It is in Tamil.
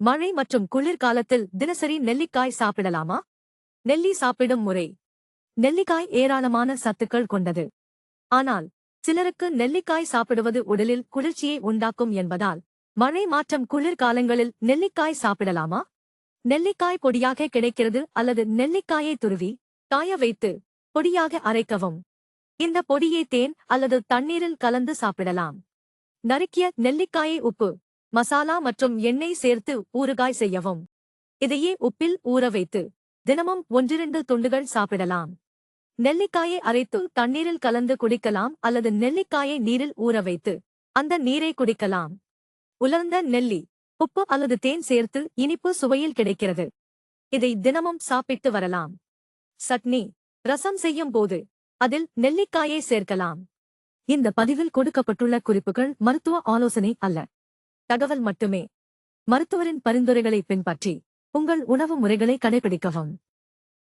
மழை மற்றும் குளிர்காலத்தில் தினசரி நெல்லிக்காய் சாப்பிடலாமா? நெல்லி சாப்பிடும் முறை. நெல்லிக்காய் ஏராளமான சத்துக்கள் கொண்டது. ஆனால் சிலருக்கு நெல்லிக்காய் சாப்பிடுவது உடலில் குளிர்ச்சியை உண்டாக்கும் என்பதால் மழை மாற்றம் குளிர்காலங்களில் நெல்லிக்காய் சாப்பிடலாமா? நெல்லிக்காய் பொடியாக கிடைக்கிறது அல்லது நெல்லிக்காயை துருவி காய வைத்து பொடியாக அரைக்கவும். இந்த பொடியை தேன் அல்லது தண்ணீரில் கலந்து சாப்பிடலாம். நறுக்கிய நெல்லிக்காயை உப்பு மசாலா மற்றும் எண்ணெய் சேர்த்து ஊறுகாய் செய்யவும். இதையே உப்பில் ஊற வைத்து தினமும் ஒன்றிரண்டு துண்டுகள் சாப்பிடலாம். நெல்லிக்காயை அரைத்து தண்ணீரில் கலந்து குடிக்கலாம் அல்லது நெல்லிக்காயை நீரில் ஊற வைத்து அந்த நீரை குடிக்கலாம். உலர்ந்த நெல்லி உப்பு அல்லது தேன் சேர்த்து இனிப்பு சுவையில் கிடைக்கிறது. இதை தினமும் சாப்பிட்டு வரலாம். சட்னி ரசம் செய்யும் போது அதில் நெல்லிக்காயை சேர்க்கலாம். இந்த பதிவில் கொடுக்கப்பட்டுள்ள குறிப்புகள் மருத்துவ ஆலோசனை அல்ல. தகவல் மட்டுமே. மருத்துவரின் பரிந்துரைகளை பின்பற்றி உங்கள் உணவு முறைகளை கடைபிடிக்கவும்